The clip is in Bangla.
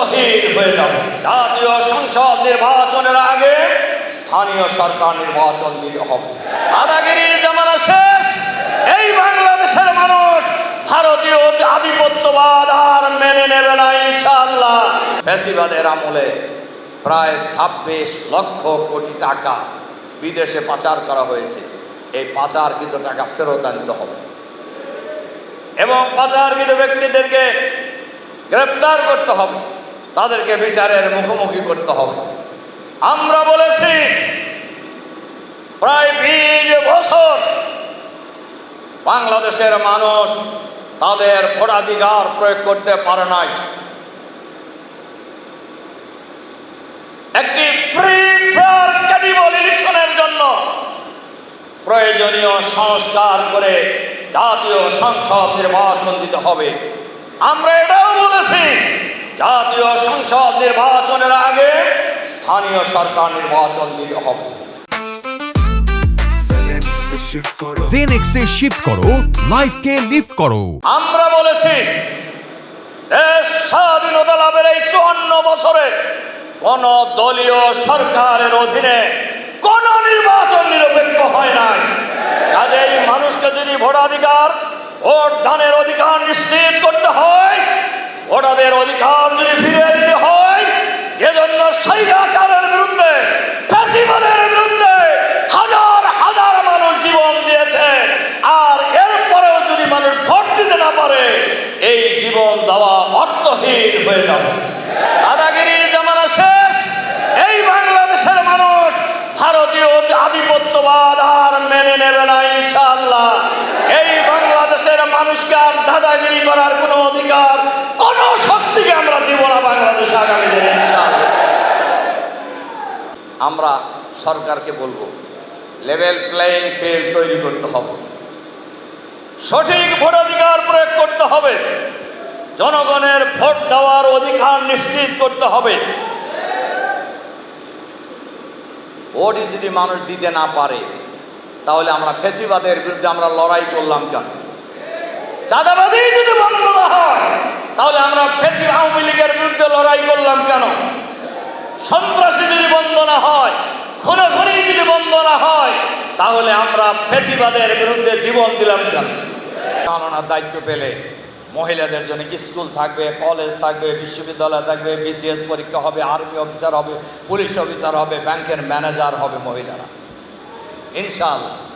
রক্তহীন হয়ে যাবে। জাতীয় সংসদ নির্বাচনের আগে স্থানীয় সরকার নির্বাচন দিতে হবে। দাদাগিরির জামানা শেষ। এই বাংলাদেশের মানুষ ভারতীয় আধিপত্যবাদ আর মেনে নেবে না ইনশাল্লাহ ফ্যাসিবাদের আমলে প্রায় ছাব্বিশ লক্ষ কোটি টাকা বিদেশে পাচার করা হয়েছে। এই পাচারকৃত টাকা ফেরত আনতে হবে। এবং পাচারকৃত ব্যক্তিদেরকে গ্রেপ্তার করতে হবে। তাদেরকে বিচারের মুখোমুখি করতে হবে। আমরা বলেছি, প্রায় বিশ বছর বাংলাদেশের মানুষ তাদের ভোটাধিকার প্রয়োগ করতে পারে নাই। একটি ফ্রি ফেয়ার ক্যাডিবল ইলেকশনের জন্য প্রয়োজনীয় সংস্কার করে জাতীয় সংসদ নির্বাচন দিতে হবে। আমরা এটাও বলেছি জাতীয় সংসদ নির্বাচনের আগে স্থানীয় সরকার নির্বাচন দিতে হবে। জেনেক্সে শিফট করো লাইফকে লিফট করো। আমরা বলেছি দেশ স্বাধীনতা লাভের এই চুয়ান্ন বছরে কোন দলীয় সরকারের অধীনে কোন নির্বাচন নিরপেক্ষ হয় নাই কাজেই মানুষকে যদি ভোটাধিকার ভোট দানের অধিকার নিশ্চিত করতে হয় ভোটাদের অধিকার যদি ফিরিয়ে দিতে হয়, যেজন্য স্বৈরাচারের বিরুদ্ধে, ফ্যাসিবাদের বিরুদ্ধে হাজার হাজার মানুষ জীবন দিয়েছে, আর এরপরেও যদি মানুষ ভোট দিতে না পারে, এই জীবন দেওয়া অর্থহীন হয়ে যাবে। দাদাগিরির জামানা শেষ, এই বাংলাদেশের মানুষ ভারতীয় আধিপত্যবাদ আর মেনে নেবে না ইনশাল্লাহ এই বাংলাদেশের মানুষকে আর দাদাগিরি করার কোনো অধিকার কোনো শক্তিকে আমরা দিব না বাংলাদেশে আগামী দিনে ইনশাআল্লাহ আমরা সরকারকে বলব লেভেল প্লেয়িং ফিল্ড তৈরি করতে হবে। সঠিক ভোটাধিকার প্রয়োগ করতে হবে। জনগণের ভোট দেওয়ার অধিকার নিশ্চিত করতে হবে। ভোটই যদি মানুষ দিতে না পারে, তাহলে আমরা ফেসিবাদের বিরুদ্ধে আমরা লড়াই করলাম কেন? চাঁদাবাজি যদি বন্ধ না হয়, তাহলে আমরা ফেসি আওয়ামী লীগের বিরুদ্ধে লড়াই করলাম কেন? সন্ত্রাসী যদি বন্ধ না হয়, খুনোখুনি যদি বন্ধ না হয়, তাহলে আমরা ফেসিবাদের বিরুদ্ধে জীবন দিলাম কেন? চালনার দায়িত্ব পেলে মহিলাদের জন্য স্কুল থাকবে, কলেজ থাকবে, বিশ্ববিদ্যালয় থাকবে, বিসিএস পরীক্ষা হবে, আর্মি অফিসার হবে, পুলিশ অফিসার হবে, ব্যাংকের ম্যানেজার হবে মহিলারা। ইনশাআল্লাহ।